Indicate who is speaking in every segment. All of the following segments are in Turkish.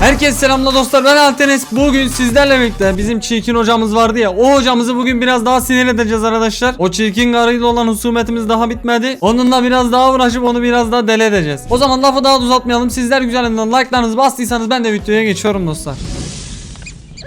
Speaker 1: Herkese selamlar dostlar ben Altenes Bugün sizlerle birlikte bizim çirkin hocamız vardı ya O hocamızı bugün biraz daha sinir edeceğiz arkadaşlar. O çirkin karıyla olan husumetimiz daha bitmedi. Onunla biraz daha uğraşıp onu biraz daha deli edeceğiz. O zaman lafı daha da uzatmayalım. Sizler güzelinden like'larınızı bastıysanız ben de videoya geçiyorum dostlar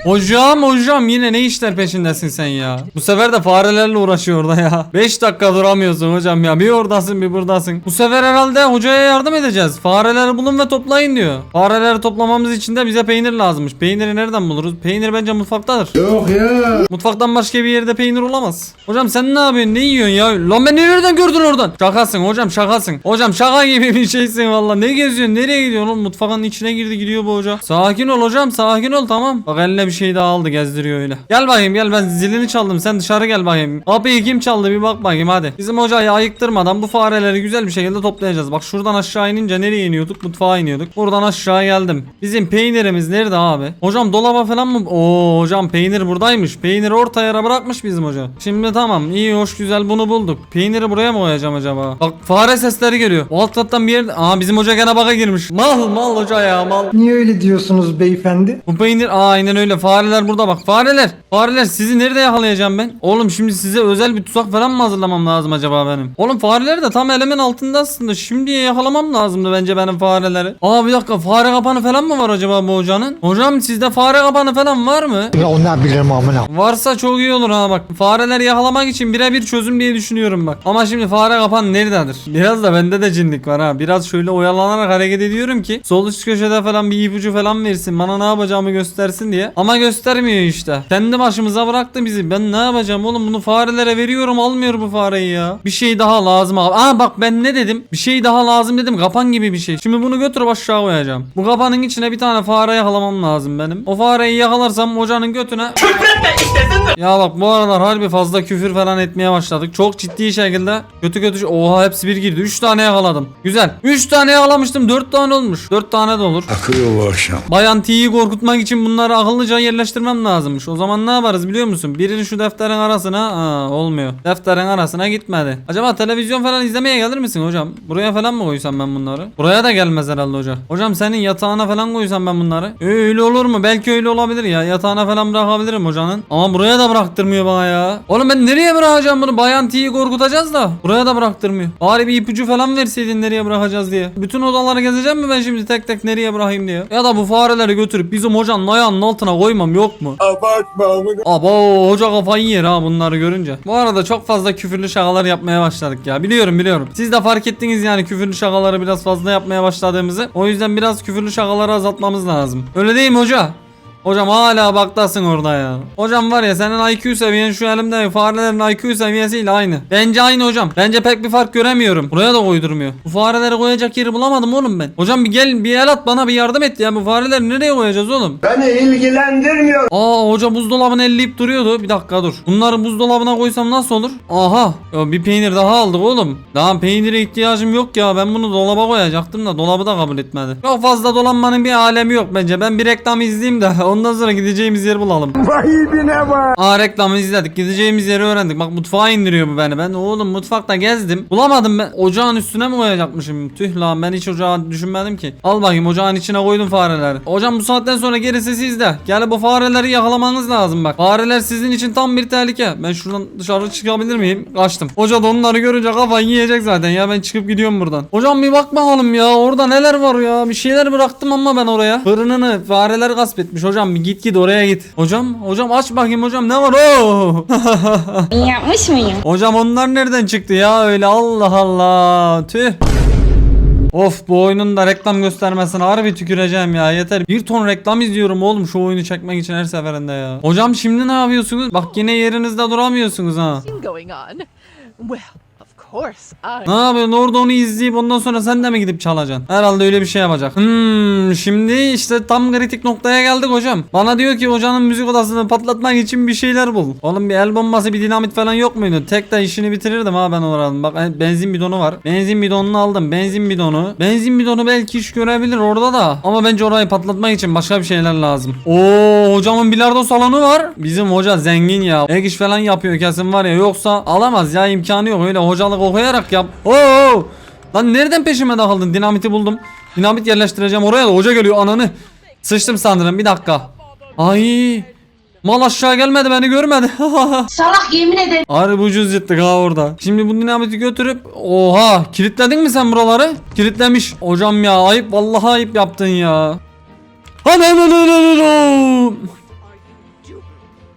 Speaker 1: Hocam hocam yine ne işler peşindesin sen ya? Bu sefer de farelerle uğraşıyor orada ya. 5 dakika duramıyorsun hocam ya. Bir oradasın bir buradasın. Bu sefer herhalde hocaya yardım edeceğiz. Fareleri bulun ve toplayın diyor. Fareleri toplamamız için de bize peynir lazımmış. Peyniri nereden buluruz? Peynir bence mutfaktadır.
Speaker 2: Yok ya.
Speaker 1: Mutfaktan başka bir yerde peynir olamaz. Hocam sen ne yapıyorsun? Ne yiyorsun ya? Lan ben nereden gördün oradan? Şakasın hocam şakasın. Hocam şaka gibi bir şeysin valla. Ne geziyorsun? Nereye gidiyorsun oğlum? Mutfağın içine girdi gidiyor bu hoca. Sakin ol hocam sakin ol tamam. Bak eline bir şey daha aldı gezdiriyor öyle. Gel bakayım gel ben zilini çaldım. Sen dışarı gel bakayım. Kapıyı kim çaldı bir bak bakayım hadi. Bizim hocayı ayıktırmadan bu fareleri güzel bir şekilde toplayacağız. Bak şuradan aşağı inince nereye iniyorduk? Mutfağa iniyorduk. Buradan aşağı geldim. Bizim peynirimiz nerede abi? Hocam dolaba falan mı? Oo hocam peynir buradaymış. Peyniri orta yere bırakmış bizim hoca. Şimdi tamam iyi hoş güzel bunu bulduk. Peyniri buraya mı koyacağım acaba? Bak fare sesleri geliyor. O alt kattan bir yerde. Aa bizim hoca gene baka girmiş. Mal mal hoca ya mal.
Speaker 2: Niye öyle diyorsunuz beyefendi?
Speaker 1: Bu peynir Aa, aynen öyle fareler burada bak fareler fareler sizi nerede yakalayacağım ben oğlum şimdi size özel bir tuzak falan mı hazırlamam lazım acaba benim oğlum fareler de tam elimin altında aslında şimdiye yakalamam lazımdı bence benim fareleri aa bir dakika fare kapanı falan mı var acaba bu hocanın hocam sizde fare kapanı falan var mı
Speaker 3: Ya o ne bilirim amına.
Speaker 1: Varsa çok iyi olur ha bak. Fareleri yakalamak için birebir çözüm diye düşünüyorum bak. Ama şimdi fare kapan nerededir? Biraz da bende de cinlik var ha. Biraz şöyle oyalanarak hareket ediyorum ki sol üst köşede falan bir ipucu falan versin. Bana ne yapacağımı göstersin diye. Ama göstermiyor işte. Kendi başımıza bıraktı bizi. Ben ne yapacağım oğlum? Bunu farelere veriyorum almıyor bu fareyi ya. Bir şey daha lazım abi. Aa bak ben ne dedim? Bir şey daha lazım dedim. Kapan gibi bir şey. Şimdi bunu götürüp aşağı koyacağım. Bu kapanın içine bir tane fare yakalamam lazım benim. O fareyi yakalarsam hocanın götüne ya bak bu aralar harbi fazla küfür falan etmeye başladık. Çok ciddi şekilde kötü kötü oha hepsi bir girdi. 3 tane yakaladım. Güzel. 3 tane yakalamıştım. 4 tane olmuş. 4 tane de olur.
Speaker 4: Akıyor bu akşam.
Speaker 1: Bayan T'yi korkutmak için bunları akıllıca yerleştirmem lazımmış. O zaman ne yaparız biliyor musun? Birini şu defterin arasına Aa, olmuyor. Defterin arasına gitmedi. Acaba televizyon falan izlemeye gelir misin hocam? Buraya falan mı koysam ben bunları? Buraya da gelmez herhalde hoca. Hocam senin yatağına falan koysam ben bunları. Öyle olur mu? Belki öyle olabilir ya. Yatağına falan bırakabilirim hocanın. Ama buraya da bıraktırmıyor bana ya. Oğlum ben nereye bırakacağım bunu? Bayan T'yi korkutacağız da. Buraya da bıraktırmıyor. Bari bir ipucu falan verseydin nereye bırakacağız diye. Bütün odaları gezeceğim mi ben şimdi tek tek nereye bırakayım diye. Ya da bu fareleri götürüp bizim hocanın ayağının altına koymam yok mu?
Speaker 4: Abartma amına.
Speaker 1: Abo hoca kafayı yer ha bunları görünce. Bu arada çok fazla küfürlü şakalar yapmaya başladık ya. Biliyorum biliyorum. Siz de fark ettiniz yani küfürlü şakaları biraz fazla yapmaya başladığımızı. O yüzden biraz küfürlü şakaları azaltmamız lazım. Öyle değil mi hoca? Hocam hala baktasın orada ya. Hocam var ya senin IQ seviyen şu elimde farelerin IQ seviyesiyle aynı. Bence aynı hocam. Bence pek bir fark göremiyorum. Buraya da koydurmuyor. Bu fareleri koyacak yeri bulamadım oğlum ben. Hocam bir gel bir el at bana bir yardım et ya. Bu fareleri nereye koyacağız oğlum?
Speaker 5: Beni ilgilendirmiyor.
Speaker 1: Aa hoca buzdolabını elleyip duruyordu. Bir dakika dur. Bunları buzdolabına koysam nasıl olur? Aha. Ya bir peynir daha aldık oğlum. Daha peynire ihtiyacım yok ya. Ben bunu dolaba koyacaktım da dolabı da kabul etmedi. Çok fazla dolanmanın bir alemi yok bence. Ben bir reklam izleyeyim de ondan sonra gideceğimiz yeri bulalım.
Speaker 5: Vahibine bak.
Speaker 1: Aa reklamı izledik. Gideceğimiz yeri öğrendik. Bak mutfağa indiriyor bu beni. Ben oğlum mutfakta gezdim. Bulamadım ben. Ocağın üstüne mi koyacakmışım? Tüh lan ben hiç ocağı düşünmedim ki. Al bakayım ocağın içine koydum fareleri. Hocam bu saatten sonra gerisi sizde. Gel bu fareleri yakalamanız lazım bak. Fareler sizin için tam bir tehlike. Ben şuradan dışarı çıkabilir miyim? Kaçtım. Hoca da onları görünce kafayı yiyecek zaten ya. Ben çıkıp gidiyorum buradan. Hocam bir bak bakalım ya. Orada neler var ya. Bir şeyler bıraktım ama ben oraya. Fırınını fareler gasp etmiş. Hocam bir git git oraya git. Hocam hocam aç bakayım hocam ne var o?
Speaker 6: İyi yapmış mıyım?
Speaker 1: hocam onlar nereden çıktı ya öyle Allah Allah. Tüh. Of bu oyunun da reklam göstermesine harbi tüküreceğim ya yeter. Bir ton reklam izliyorum oğlum şu oyunu çekmek için her seferinde ya. Hocam şimdi ne yapıyorsunuz? Bak yine yerinizde duramıyorsunuz ha.
Speaker 7: Course, I.
Speaker 1: Ne yapıyorsun orada onu izleyip ondan sonra sen de mi gidip çalacaksın? Herhalde öyle bir şey yapacak. Hmm şimdi işte tam kritik noktaya geldik hocam. Bana diyor ki hocanın müzik odasını patlatmak için bir şeyler bul. Oğlum bir el bombası bir dinamit falan yok muydu? Tek de işini bitirirdim ha ben oranın. Bak e, benzin bidonu var. Benzin bidonunu aldım. Benzin bidonu. Benzin bidonu belki iş görebilir orada da. Ama bence orayı patlatmak için başka bir şeyler lazım. Oo hocamın bilardo salonu var. Bizim hoca zengin ya. Ek iş falan yapıyor kesin var ya. Yoksa alamaz ya imkanı yok. Öyle hocalık okuyarak yap. Oo! Lan nereden peşime takıldın? Dinamiti buldum. Dinamit yerleştireceğim oraya da hoca geliyor ananı. Sıçtım sanırım bir dakika. Ay. Mal aşağı gelmedi beni görmedi.
Speaker 6: Salak yemin ederim.
Speaker 1: Harbi ucuz yırttık ha orada. Şimdi bu dinamiti götürüp oha kilitledin mi sen buraları? Kilitlemiş. Hocam ya ayıp vallahi ayıp yaptın ya. Hadi hadi hadi hadi, hadi.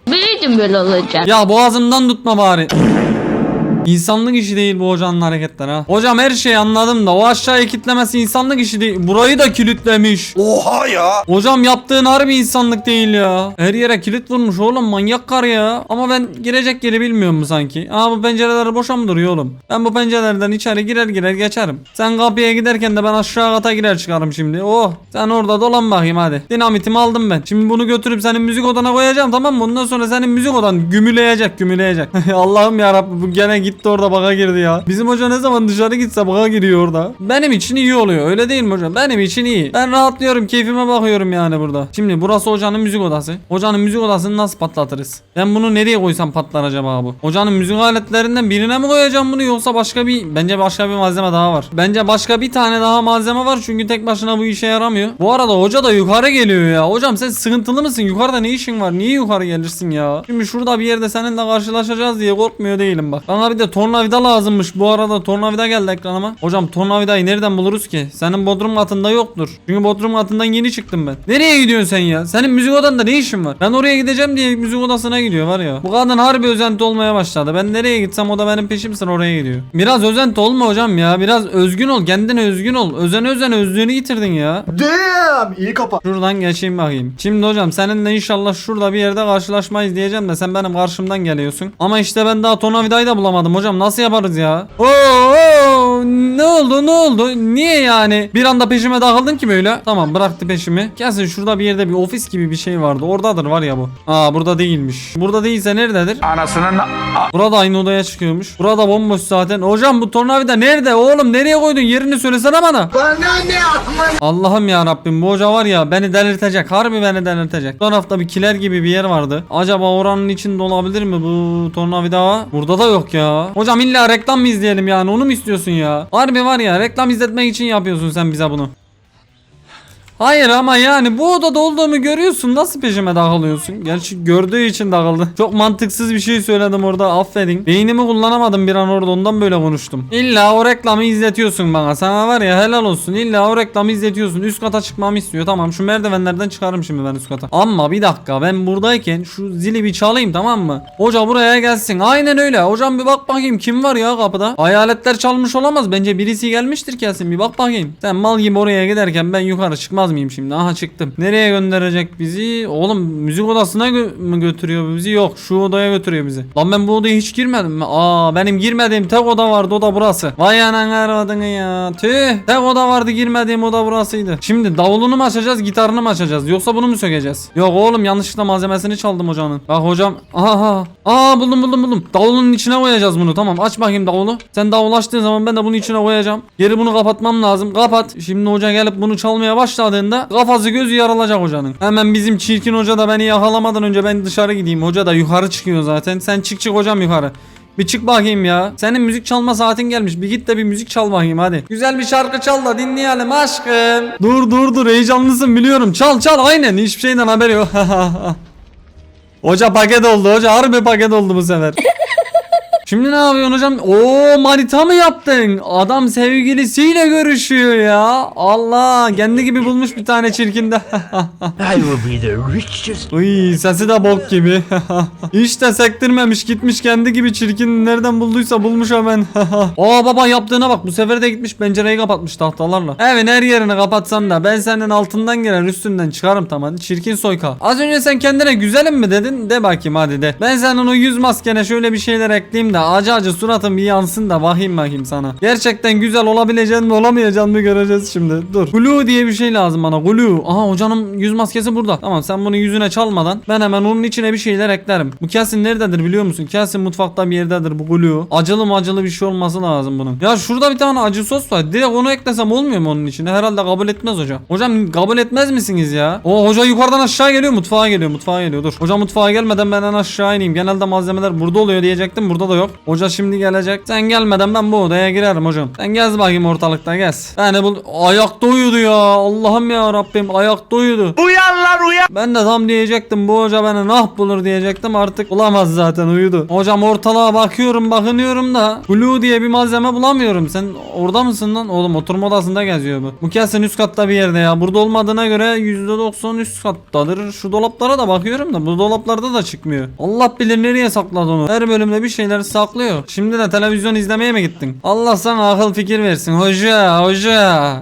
Speaker 6: Biliyordum böyle olacak.
Speaker 1: Ya boğazımdan tutma bari. İnsanlık işi değil bu hocanın hareketleri ha. Hocam her şeyi anladım da o aşağıya kilitlemesi insanlık işi değil. Burayı da kilitlemiş.
Speaker 4: Oha ya.
Speaker 1: Hocam yaptığın harbi insanlık değil ya. Her yere kilit vurmuş oğlum manyak kar ya. Ama ben girecek yeri bilmiyorum mu sanki? Aa bu pencereler boşa mı duruyor oğlum? Ben bu pencerelerden içeri girer girer geçerim. Sen kapıya giderken de ben aşağı kata girer çıkarım şimdi. Oh sen orada dolan bakayım hadi. Dinamitimi aldım ben. Şimdi bunu götürüp senin müzik odana koyacağım tamam mı? Bundan sonra senin müzik odan gümüleyecek gümüleyecek. Allah'ım ya bu gene gitti orada baka girdi ya. Bizim hoca ne zaman dışarı gitse baka giriyor orada. Benim için iyi oluyor öyle değil mi hocam? Benim için iyi. Ben rahatlıyorum keyfime bakıyorum yani burada. Şimdi burası hocanın müzik odası. Hocanın müzik odasını nasıl patlatırız? Ben bunu nereye koysam patlar acaba bu? Hocanın müzik aletlerinden birine mi koyacağım bunu yoksa başka bir bence başka bir malzeme daha var. Bence başka bir tane daha malzeme var çünkü tek başına bu işe yaramıyor. Bu arada hoca da yukarı geliyor ya. Hocam sen sıkıntılı mısın? Yukarıda ne işin var? Niye yukarı gelirsin ya? Şimdi şurada bir yerde seninle karşılaşacağız diye korkmuyor değilim bak. Bana bir de tornavida lazımmış. Bu arada tornavida geldi ekranıma. Hocam tornavidayı nereden buluruz ki? Senin bodrum katında yoktur. Çünkü bodrum katından yeni çıktım ben. Nereye gidiyorsun sen ya? Senin müzik odanda ne işin var? Ben oraya gideceğim diye müzik odasına gidiyor var ya. Bu kadın harbi özenti olmaya başladı. Ben nereye gitsem o da benim peşim sıra oraya gidiyor. Biraz özenti olma hocam ya. Biraz özgün ol. Kendine özgün ol. Özen özen özlüğünü yitirdin ya.
Speaker 3: Damn! İyi kafa.
Speaker 1: Şuradan geçeyim bakayım. Şimdi hocam seninle inşallah şurada bir yerde karşılaşmayız diyeceğim de sen benim karşımdan geliyorsun. Ama işte ben daha tornavidayı da bulamadım hocam. Nasıl yaparız ya? Oo, ne oldu ne oldu? Niye yani? Bir anda peşime takıldın ki böyle. Tamam bıraktı peşimi. Gelsin şurada bir yerde bir ofis gibi bir şey vardı. Oradadır var ya bu. Aa burada değilmiş. Burada değilse nerededir?
Speaker 4: Anasının
Speaker 1: Burada aynı odaya çıkıyormuş. Burada bomboş zaten. Hocam bu tornavida nerede oğlum? Nereye koydun? Yerini söylesene bana. Allah'ım ya Rabbim bu hoca var ya beni delirtecek. Harbi beni delirtecek. Bu tarafta bir kiler gibi bir yer vardı. Acaba oranın içinde olabilir mi bu tornavida? Burada da yok ya. Hocam illa reklam mı izleyelim yani onu mu istiyorsun ya? Harbi var ya reklam izletmek için yapıyorsun sen bize bunu. Hayır ama yani bu odada olduğumu görüyorsun nasıl peşime takılıyorsun? Gerçi gördüğü için takıldı. Çok mantıksız bir şey söyledim orada affedin. Beynimi kullanamadım bir an orada ondan böyle konuştum. İlla o reklamı izletiyorsun bana. Sana var ya helal olsun. İlla o reklamı izletiyorsun. Üst kata çıkmamı istiyor. Tamam şu merdivenlerden çıkarım şimdi ben üst kata. Ama bir dakika ben buradayken şu zili bir çalayım tamam mı? Hoca buraya gelsin. Aynen öyle. Hocam bir bak bakayım kim var ya kapıda? Hayaletler çalmış olamaz. Bence birisi gelmiştir kesin. Bir bak bakayım. Sen mal gibi oraya giderken ben yukarı çıkmaz mıyım şimdi? Aha çıktım. Nereye gönderecek bizi? Oğlum müzik odasına gö- mı götürüyor bizi? Yok şu odaya götürüyor bizi. Lan ben bu odaya hiç girmedim mi? Aa benim girmediğim tek oda vardı o da burası. Vay anan aradını ya. Tüh. Tek oda vardı girmediğim oda burasıydı. Şimdi davulunu mu açacağız gitarını mı açacağız? Yoksa bunu mu sökeceğiz? Yok oğlum yanlışlıkla malzemesini çaldım hocanın. Bak hocam. Aha. Aa buldum buldum buldum. Davulun içine koyacağız bunu. Tamam aç bakayım davulu. Sen davul açtığın zaman ben de bunu içine koyacağım. Geri bunu kapatmam lazım. Kapat. Şimdi hoca gelip bunu çalmaya başladığında kafası gözü yarılacak hocanın. Hemen bizim çirkin hoca da beni yakalamadan önce ben dışarı gideyim. Hoca da yukarı çıkıyor zaten. Sen çık çık hocam yukarı. Bir çık bakayım ya. Senin müzik çalma saatin gelmiş. Bir git de bir müzik çal bakayım hadi. Güzel bir şarkı çal da dinleyelim aşkım. Dur dur dur heyecanlısın biliyorum. Çal çal aynen hiçbir şeyden haberi yok. hoca paket oldu hoca harbi paket oldu bu sefer. Şimdi ne yapıyorsun hocam? Oo manita mı yaptın? Adam sevgilisiyle görüşüyor ya. Allah kendi gibi bulmuş bir tane çirkin de.
Speaker 3: I will be the richest.
Speaker 1: Uy sesi de bok gibi. Hiç de sektirmemiş gitmiş kendi gibi çirkin nereden bulduysa bulmuş hemen. Aa baba yaptığına bak bu sefer de gitmiş pencereyi kapatmış tahtalarla. Evin her yerini kapatsan da ben senin altından gelen üstünden çıkarım tamam çirkin soyka. Az önce sen kendine güzelim mi dedin de bakayım hadi de. Ben senin o yüz maskene şöyle bir şeyler ekleyeyim de acı acı suratın bir yansın da bakayım bakayım sana. Gerçekten güzel olabileceğini mi olamayacağını mı göreceğiz şimdi. Dur. Glue diye bir şey lazım bana. Glue. Aha hocanın yüz maskesi burada. Tamam sen bunu yüzüne çalmadan ben hemen onun içine bir şeyler eklerim. Bu kesin nerededir biliyor musun? Kesin mutfakta bir yerdedir bu glue. Acılı mı acılı bir şey olması lazım bunun. Ya şurada bir tane acı sos var. Direkt onu eklesem olmuyor mu onun içine? Herhalde kabul etmez hoca. Hocam kabul etmez misiniz ya? O hoca yukarıdan aşağı geliyor mutfağa geliyor mutfağa geliyor dur. Hocam mutfağa gelmeden ben en aşağı ineyim. Genelde malzemeler burada oluyor diyecektim burada da yok. Hoca şimdi gelecek. Sen gelmeden ben bu odaya girerim hocam. Sen gez bakayım ortalıkta gez. Yani bu ayakta uyudu ya. Allah'ım ya Rabbim ayakta uyudu.
Speaker 5: Uyan lan uyan.
Speaker 1: Ben de tam diyecektim bu hoca beni nah bulur diyecektim artık bulamaz zaten uyudu. Hocam ortalığa bakıyorum bakınıyorum da Blue diye bir malzeme bulamıyorum. Sen orada mısın lan? Oğlum oturma odasında geziyor bu. Bu kesin üst katta bir yerde ya. Burada olmadığına göre %90 üst kattadır. Şu dolaplara da bakıyorum da bu dolaplarda da çıkmıyor. Allah bilir nereye sakladı onu. Her bölümde bir şeyler saklıyor. Şimdi de televizyon izlemeye mi gittin? Allah sana akıl fikir versin. Hoca hoca.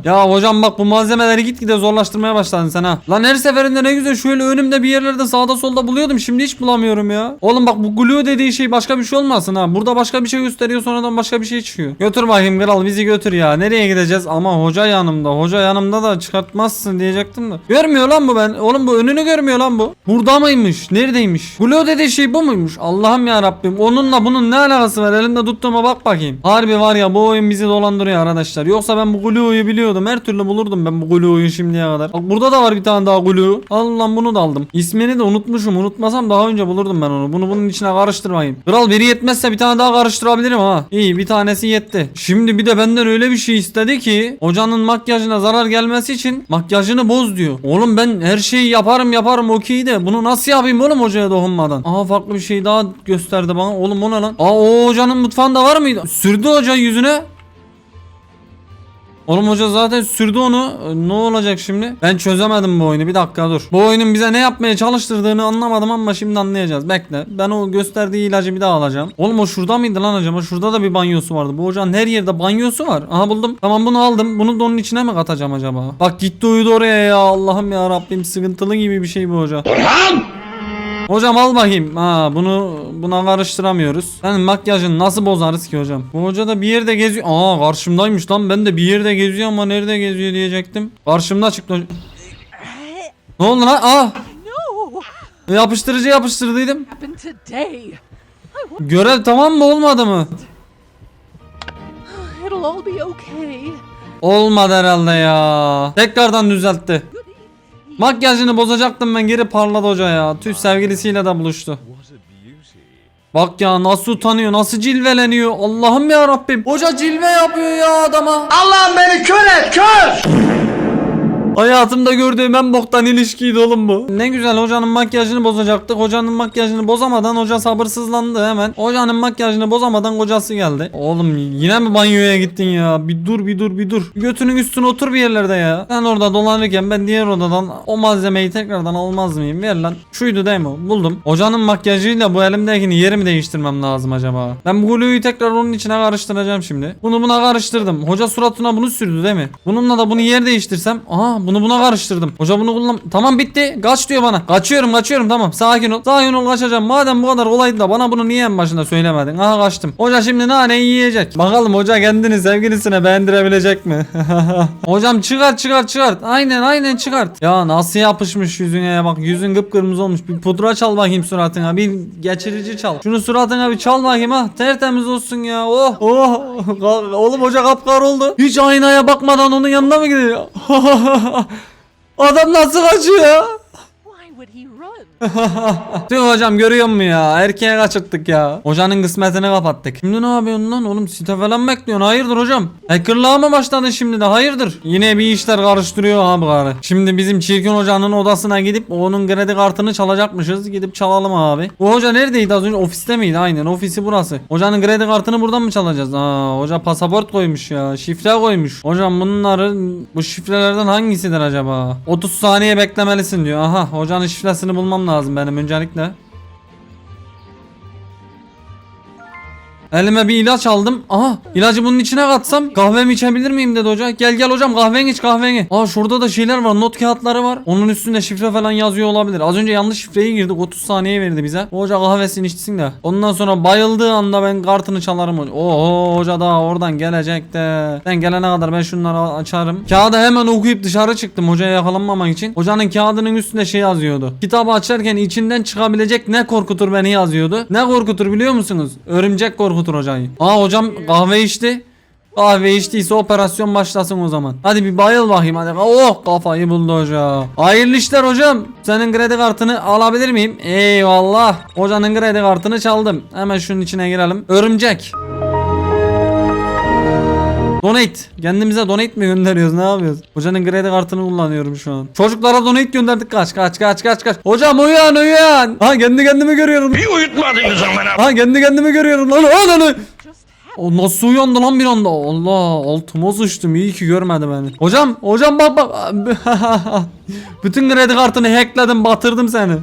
Speaker 1: Ya hocam bak bu malzemeleri gitgide zorlaştırmaya başladın sen ha. Lan her seferinde ne güzel şöyle önümde bir yerlerde sağda solda buluyordum. Şimdi hiç bulamıyorum ya. Oğlum bak bu glue dediği şey başka bir şey olmasın ha. Burada başka bir şey gösteriyor sonradan başka bir şey çıkıyor. Götür bakayım kral bizi götür ya. Nereye gideceğiz? Ama hoca yanımda. Hoca yanımda da çıkartmazsın diyecektim de. Görmüyor lan bu ben. Oğlum bu önünü görmüyor lan bu. Burada mıymış? Neredeymiş? Glue dediği şey bu muymuş? Allah'ım ya Rabbim. Onunla bunun ne alakası var? Elimde tuttuğuma bak bakayım. Harbi var ya bu oyun bizi dolandırıyor arkadaşlar. Yoksa ben bu glue'yu biliyordum. Her türlü bulurdum ben bu glue'yu şimdiye kadar. Bak burada da var bir tane daha glue. Lan bunu da aldım. İsmini de unutmuşum. Unutmasam daha önce bulurdum ben onu. Bunu bunun içine karıştırmayayım. Kral biri yetmezse bir tane daha karıştırabilirim ha. İyi bir tanesi yetti. Şimdi bir de benden öyle bir şey istedi ki hocanın makyajına zarar gelmesi için makyajını boz diyor. Oğlum ben her şeyi yaparım yaparım okey de bunu nasıl yapayım oğlum hocaya dokunmadan? Aha farklı bir şey daha gösterdi bana. Oğlum o ne lan? Aa o hocanın mutfağında var mıydı? Sürdü hoca yüzüne. Oğlum hoca zaten sürdü onu. Ee, Ne olacak şimdi? Ben çözemedim bu oyunu. Bir dakika dur. Bu oyunun bize ne yapmaya çalıştırdığını anlamadım ama şimdi anlayacağız. Bekle. Ben o gösterdiği ilacı bir daha alacağım. Oğlum o şurada mıydı lan acaba? Şurada da bir banyosu vardı. Bu hocanın her yerde banyosu var. Aha buldum. Tamam bunu aldım. Bunu da onun içine mi katacağım acaba? Bak gitti uyudu oraya ya. Allah'ım ya Rabbim sıkıntılı gibi bir şey bu hoca. Hocam al bakayım. Ha bunu buna karıştıramıyoruz. Senin makyajını nasıl bozarız ki hocam? Bu hoca da bir yerde geziyor. Aa karşımdaymış lan. Ben de bir yerde geziyor ama nerede geziyor diyecektim. Karşımda çıktı. Ne oldu lan? Aa yapıştırıcı yapıştırdıydım. Görev tamam mı olmadı mı? Olmadı herhalde ya. Tekrardan düzeltti. Makyajını bozacaktım ben geri parladı hoca ya. Tüh sevgilisiyle de buluştu. Bak ya nasıl utanıyor nasıl cilveleniyor Allah'ım ya Rabbim Hoca cilve yapıyor ya adama
Speaker 5: Allah'ım beni kör et kör.
Speaker 1: Hayatımda gördüğüm en boktan ilişkiydi oğlum bu. Ne güzel hocanın makyajını bozacaktık. Hocanın makyajını bozamadan hoca sabırsızlandı hemen. Hocanın makyajını bozamadan kocası geldi. Oğlum yine mi banyoya gittin ya? Bir dur bir dur bir dur. Götünün üstüne otur bir yerlerde ya. Sen orada dolanırken ben diğer odadan O malzemeyi tekrardan almaz mıyım? Ver lan. Şuydu değil mi? Buldum. Hocanın makyajıyla bu elimdekini yeri mi değiştirmem lazım acaba? Ben bu glue'yu tekrar onun içine karıştıracağım şimdi. Bunu buna karıştırdım. Hoca suratına bunu sürdü değil mi? Bununla da bunu yer değiştirsem Aha bunu buna karıştırdım. Hoca bunu kullan Tamam bitti. Kaç diyor bana? Kaçıyorum kaçıyorum. Tamam sakin ol. Sakin ol kaçacağım. Madem bu kadar kolaydı da bana bunu niye en başında söylemedin? Aha kaçtım. Hoca şimdi naneyi yiyecek? Bakalım hoca kendini sevgilisine beğendirebilecek mi? Hocam çıkart çıkart çıkart. Aynen aynen çıkart. Ya nasıl yapışmış yüzüne ya? Bak yüzün kıpkırmızı olmuş. Bir pudra çal bakayım suratına. Bir geçirici çal. Şunu suratına bir çal bakayım ha. Tertemiz olsun ya. Oh oh. Oğlum hoca kapkar oldu. Hiç aynaya bakmadan onun yanına mı gidiyor Adam nasıl kaçıyor Tüh hocam görüyor musun ya? Erkeğe kaçırttık ya. Hocanın kısmetini kapattık. Şimdi ne yapıyorsun lan oğlum? Site falan bekliyorsun? Hayırdır hocam? Hackerlığa mı başladın şimdi de? Hayırdır? Yine bir işler karıştırıyor abi karı. Şimdi bizim çirkin hocanın odasına gidip onun kredi kartını çalacakmışız. Gidip çalalım abi. Bu hoca neredeydi az önce? Ofiste miydi? Aynen ofisi burası. Hocanın kredi kartını buradan mı çalacağız? Aa, hoca pasaport koymuş ya. Şifre koymuş. Hocam bunların bu şifrelerden hangisidir acaba? 30 saniye beklemelisin diyor. Aha hocanın şifresini bulmam lazım benim öncelikle. Elime bir ilaç aldım. Aha ilacı bunun içine katsam kahvemi içebilir miyim dedi hoca. Gel gel hocam kahveni iç kahveni. Aa şurada da şeyler var not kağıtları var. Onun üstünde şifre falan yazıyor olabilir. Az önce yanlış şifreyi girdik 30 saniye verdi bize. Hoca kahvesini içsin de. Ondan sonra bayıldığı anda ben kartını çalarım. Oho hoca daha oradan gelecek de. Ben gelene kadar ben şunları açarım. Kağıdı hemen okuyup dışarı çıktım hocaya yakalanmamak için. Hocanın kağıdının üstünde şey yazıyordu. Kitabı açarken içinden çıkabilecek ne korkutur beni yazıyordu. Ne korkutur biliyor musunuz? Örümcek korkutur hocayı. Aa hocam kahve içti. Kahve içtiyse operasyon başlasın o zaman. Hadi bir bayıl bakayım hadi. Oh kafayı buldu hoca. Hayırlı işler hocam. Senin kredi kartını alabilir miyim? Eyvallah. Hocanın kredi kartını çaldım. Hemen şunun içine girelim. Örümcek. Donate. Kendimize donate mi gönderiyoruz? Ne yapıyoruz? Hocanın kredi kartını kullanıyorum şu an. Çocuklara donate gönderdik. Kaç kaç kaç kaç kaç. Hocam uyan uyan. Ha kendi kendimi görüyorum.
Speaker 5: Bir uyutmadınız amına.
Speaker 1: Ha kendi kendimi görüyorum lan. Lan lan. O nasıl uyandı lan bir anda? Allah altıma sıçtım. İyi ki görmedi beni. Hocam, hocam bak bak. Bütün kredi kartını hackledim, batırdım seni.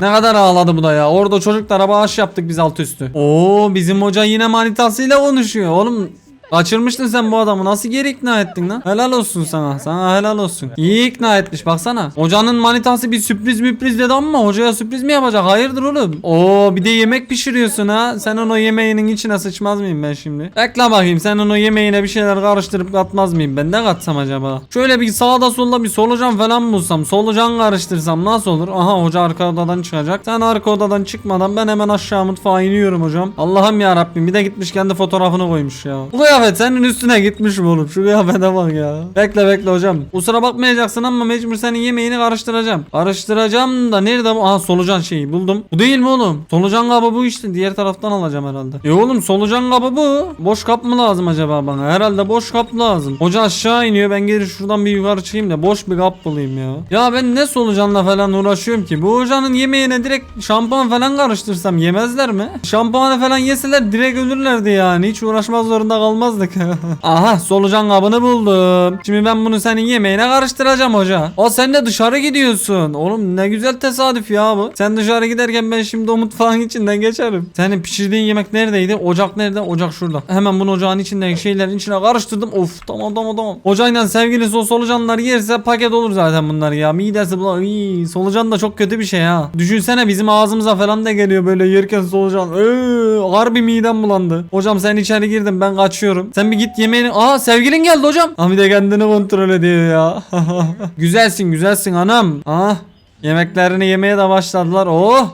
Speaker 1: Ne kadar ağladı bu da ya. Orada çocuklara bağış yaptık biz alt üstü. Oo bizim hoca yine manitasıyla konuşuyor. Oğlum Kaçırmıştın sen bu adamı. Nasıl geri ikna ettin lan? Helal olsun sana. Sana helal olsun. İyi ikna etmiş baksana. Hocanın manitası bir sürpriz müpriz dedi ama hocaya sürpriz mi yapacak? Hayırdır oğlum? Oo bir de yemek pişiriyorsun ha. Sen onun yemeğinin içine sıçmaz mıyım ben şimdi? Bekle bakayım. Sen onun yemeğine bir şeyler karıştırıp katmaz mıyım? Ben ne katsam acaba? Şöyle bir sağda solda bir solucan falan bulsam. Solucan karıştırsam nasıl olur? Aha hoca arka odadan çıkacak. Sen arka odadan çıkmadan ben hemen aşağı mutfağa iniyorum hocam. Allah'ım ya Rabbim bir de gitmiş kendi fotoğrafını koymuş ya. Bu kıyafet senin üstüne gitmiş mi oğlum? Şu kıyafete bak ya. Bekle bekle hocam. Kusura bakmayacaksın ama mecbur senin yemeğini karıştıracağım. Karıştıracağım da nerede bu? Aha solucan şeyi buldum. Bu değil mi oğlum? Solucan kabı bu işte. Diğer taraftan alacağım herhalde. E oğlum solucan kabı bu. Boş kap mı lazım acaba bana? Herhalde boş kap lazım. Hoca aşağı iniyor. Ben geri şuradan bir yukarı çıkayım da boş bir kap bulayım ya. Ya ben ne solucanla falan uğraşıyorum ki? Bu hocanın yemeğine direkt şampuan falan karıştırsam yemezler mi? Şampuanı falan yeseler direkt ölürlerdi yani. Hiç uğraşmak zorunda kalmazdık. Aha solucan kabını buldum. Şimdi ben bunu senin yemeğine karıştıracağım hoca. O sen de dışarı gidiyorsun. Oğlum ne güzel tesadüf ya bu. Sen dışarı giderken ben şimdi o mutfağın içinden geçerim. Senin pişirdiğin yemek neredeydi? Ocak nerede? Ocak şurada. Hemen bunu ocağın içindeki şeylerin içine karıştırdım. Of tamam tamam tamam. Ocağıyla sevgilisi o solucanlar yerse paket olur zaten bunlar ya. Midesi bulan. Iy, solucan da çok kötü bir şey ha. Düşünsene bizim ağzımıza falan da geliyor böyle yerken solucan. Eee, harbi midem bulandı. Hocam sen içeri girdin ben kaçıyorum. Sen bir git yemeğini. Aa sevgilin geldi hocam. Ha bir de kendini kontrol ediyor ya. güzelsin güzelsin anam. Ah yemeklerini yemeye de başladılar. Oh.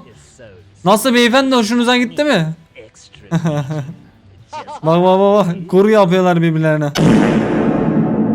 Speaker 1: Nasıl beyefendi hoşunuza gitti mi? bak bak bak bak. Kuru yapıyorlar birbirlerine.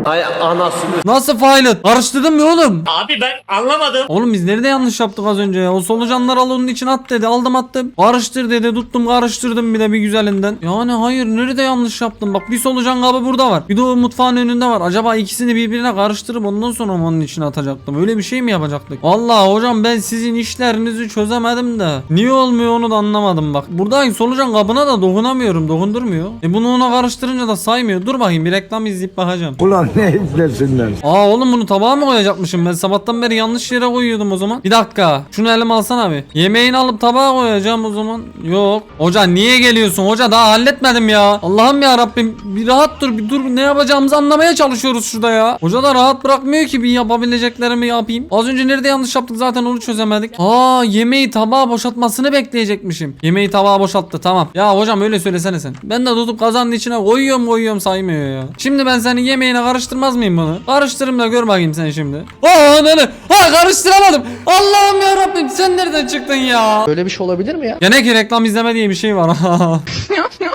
Speaker 5: Ay anasını.
Speaker 1: Nasıl pilot? Karıştırdın mı oğlum?
Speaker 5: Abi ben anlamadım.
Speaker 1: Oğlum biz nerede yanlış yaptık az önce ya? O solucanlar al onun için at dedi. Aldım attım. Karıştır dedi. Tuttum karıştırdım bir de bir güzelinden. Yani hayır nerede yanlış yaptım? Bak bir solucan kabı burada var. Bir de o mutfağın önünde var. Acaba ikisini birbirine karıştırıp ondan sonra mı onun içine atacaktım? Öyle bir şey mi yapacaktık? Allah hocam ben sizin işlerinizi çözemedim de. Niye olmuyor onu da anlamadım bak. Burada solucan kabına da dokunamıyorum. Dokundurmuyor. E bunu ona karıştırınca da saymıyor. Dur bakayım bir reklam izleyip bakacağım.
Speaker 4: Ulan ne izlesinler.
Speaker 1: Aa oğlum bunu tabağa mı koyacakmışım? Ben sabahtan beri yanlış yere koyuyordum o zaman. Bir dakika. Şunu elime alsana abi. Yemeğini alıp tabağa koyacağım o zaman. Yok. Hoca niye geliyorsun? Hoca daha halletmedim ya. Allah'ım ya Rabbim. Bir rahat dur. Bir dur. Ne yapacağımızı anlamaya çalışıyoruz şurada ya. Hoca da rahat bırakmıyor ki bir yapabileceklerimi yapayım. Az önce nerede yanlış yaptık zaten onu çözemedik. Aa yemeği tabağa boşaltmasını bekleyecekmişim. Yemeği tabağa boşalttı tamam. Ya hocam öyle söylesene sen. Ben de tutup kazanın içine koyuyorum koyuyorum saymıyor ya. Şimdi ben senin yemeğine karıştırmaz mıyım bunu? Karıştırırım da gör bakayım sen şimdi. Aa ne ne? Ha karıştıramadım. Allah'ım ya Rabbim sen nereden çıktın ya?
Speaker 8: Böyle bir şey olabilir mi ya?
Speaker 1: Gene ki reklam izleme diye bir şey var.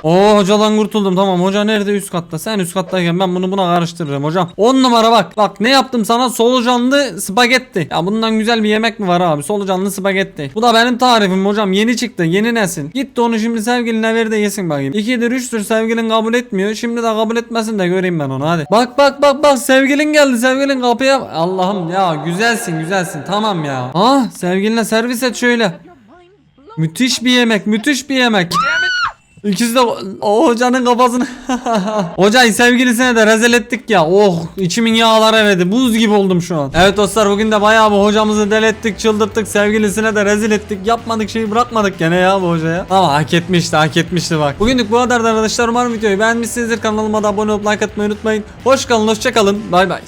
Speaker 1: Oo hocadan kurtuldum tamam hoca nerede üst katta sen üst kattayken ben bunu buna karıştırırım hocam 10 numara bak bak ne yaptım sana solucanlı spagetti ya bundan güzel bir yemek mi var abi solucanlı spagetti bu da benim tarifim hocam yeni çıktı yeni nesil git de onu şimdi sevgiline ver de yesin bakayım 2'dir 3'tür sevgilin kabul etmiyor şimdi de kabul etmesin de göreyim ben onu hadi bak bak bak bak sevgilin geldi sevgilin kapıya Allah'ım ya güzelsin güzelsin tamam ya ah sevgiline servis et şöyle. Müthiş bir yemek, müthiş bir yemek. İkisi de o hocanın kafasını. Hocayı sevgilisine de rezil ettik ya. Oh içimin yağları eridi. Buz gibi oldum şu an. Evet dostlar bugün de bayağı bu hocamızı delettik, çıldırttık. Sevgilisine de rezil ettik. Yapmadık şeyi bırakmadık gene ya bu hocaya. Ama hak etmişti, hak etmişti bak. Bugünlük bu kadar arkadaşlar. Umarım videoyu beğenmişsinizdir. Kanalıma da abone olup like atmayı unutmayın. Hoş kalın, hoşça kalın. Bay bay.